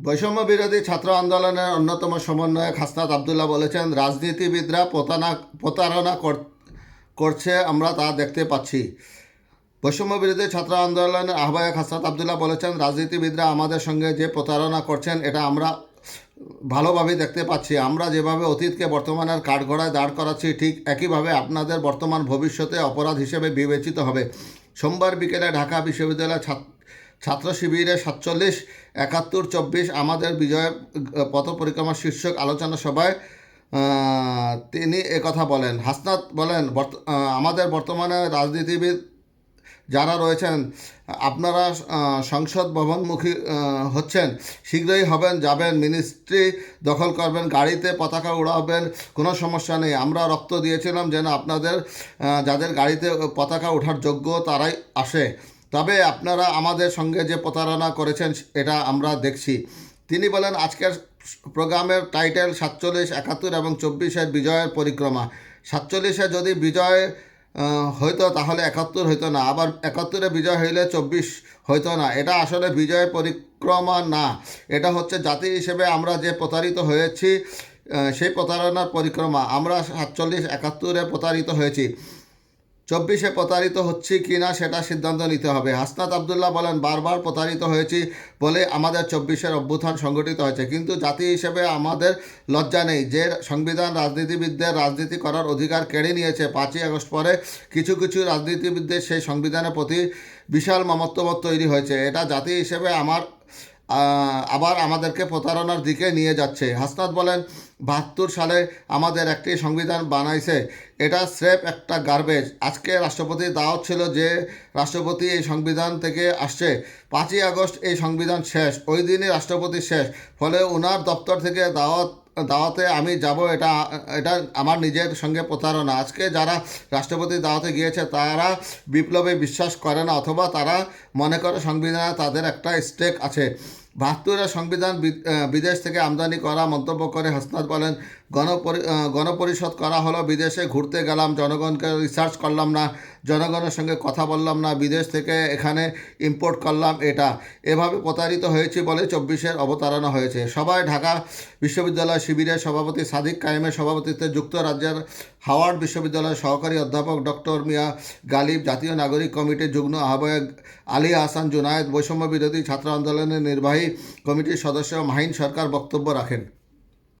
বৈষম্য বিরোধী ছাত্র আন্দোলনের অন্যতম সমন্বয়ক হাসনাত আবদুল্লাহ বলেছেন, রাজনীতিবিদরা প্রতারণা প্রতারণা কর- করছে, আমরা তা দেখতে পাচ্ছি। বৈষম্য বিরোধী ছাত্র আন্দোলনের আহ্বায়ক হাসনাত আবদুল্লাহ বলেছেন, রাজনীতিবিদরা আমাদের সঙ্গে যে প্রতারণা করছেন, এটা আমরা ভালোভাবে দেখতে পাচ্ছি। আমরা যেভাবে অতীতকে বর্তমানের কাঠগড়ায় দাঁড় করাচ্ছি, ঠিক একইভাবে আপনাদের বর্তমান ভবিষ্যতে অপরাধ হিসেবে বিবেচিত হবে। সোমবার বিকেলে ঢাকা বিশ্ববিদ্যালয়ের ছাত্র ছাত্র শিবিরে সাতচল্লিশ, একাত্তর, চব্বিশ, আমাদের বিজয় পথ পরিক্রমা শীর্ষক আলোচনা সভায় তিনি কথা বলেন। হাসনাত বলেন আমাদের বর্তমানে রাজনীতিবিদ যারা রয়েছেন, আপনারা সংসদ ভবনমুখী হচ্ছেন। শীঘ্রই হবেন, যাবেন, মিনিস্ট্রি দখল করবেন, গাড়িতে পতাকা উড়াবেন, কোনো সমস্যা নেই। আমরা রক্ত দিয়েছিলাম যেন আপনাদের যাদের গাড়িতে পতাকা ওঠার যোগ্য তারাই আসে। তবে আপনারা আমাদের সঙ্গে যে প্রতারণা করেছেন, এটা আমরা দেখছি। তিনি বলেন, আজকের প্রোগ্রামের টাইটেল সাতচল্লিশ, একাত্তর এবং চব্বিশের বিজয়ের পরিক্রমা। সাতচল্লিশে যদি বিজয় হইতো তাহলে একাত্তর হইতো না। আবার একাত্তরে বিজয় হইলে চব্বিশ হইতো না। এটা আসলে বিজয় পরিক্রমা না। এটা হচ্ছে জাতি হিসেবে আমরা যে প্রতারিত হয়েছি সেই প্রতারণার পরিক্রমা। আমরা সাতচল্লিশ, একাত্তরে প্রতারিত হয়েছি। চব্বিশে প্রতারিত হচ্ছি কি না সেটা সিদ্ধান্ত নিতে হবে। হাসনাত আবদুল্লাহ বলেন, বারবার প্রতারিত হয়েছি বলে আমাদের চব্বিশের অভ্যুত্থান সংগঠিত হয়েছে। কিন্তু জাতি হিসেবে আমাদের লজ্জা নেই। যে সংবিধান রাজনীতিবিদদের রাজনীতি করার অধিকার কেড়ে নিয়েছে, পাঁচই আগস্ট পরে কিছু কিছু রাজনীতিবিদদের সেই সংবিধানের প্রতি বিশাল মমত্ববোধ তৈরি হয়েছে। এটা জাতি হিসেবে আমার আবার আমাদেরকে প্রতারণার দিকে নিয়ে যাচ্ছে। হাসনাত বলেন, বাহাত্তর সালে আমাদের একটি সংবিধান বানাইছে। এটা স্রেফ একটা গার্বেজ আজকে রাষ্ট্রপতির দাওয়াত ছিল যে রাষ্ট্রপতি এই সংবিধান থেকে আসছে। পাঁচই আগস্ট এই সংবিধান শেষ, ওই দিনই রাষ্ট্রপতি শেষ। ফলে ওনার দপ্তর থেকে দাওয়াত, দাওয়াতে আমি যাব, এটা এটা আমার নিজের সঙ্গে প্রতারণা। আজকে যারা রাষ্ট্রপতি দাওয়াতে গিয়েছে, তারা বিপ্লবে বিশ্বাস করে না, অথবা তারা মনে করে সংবিধানে তাদের একটা স্টেক আছে। বাহাত্তরের সংবিধান বিদেশ থেকে আমদানি করা মন্তব্য করে হাসনাত বলেন, গণপরি গণপরিষদ করা হলো বিদেশে, ঘুরতে গেলাম, জনগণকে রিসার্চ করলাম না। জনগণের সঙ্গে কথা বললাম না, বিদেশ থেকে এখানে ইম্পোর্ট করলাম এটা। এভাবে প্রতারিত হয়েছে বলে চব্বিশের অবতারণা হয়েছে। সবাই ঢাকা বিশ্ববিদ্যালয় শিবিরের সভাপতি সাদিক কায়েমের সভাপতিত্বে যুক্তরাজ্যের হাওয়ার্ড বিশ্ববিদ্যালয়ের সহকারী অধ্যাপক ডক্টর মিয়া গালিব, জাতীয় নাগরিক কমিটির যুগ্ম আহ্বায়ক আলী আহসান জুনায়েদ বৈষম্য বিরোধী ছাত্র আন্দোলনের নির্বাহী কমিটির সদস্য মাহিন সরকার বক্তব্য রাখেন।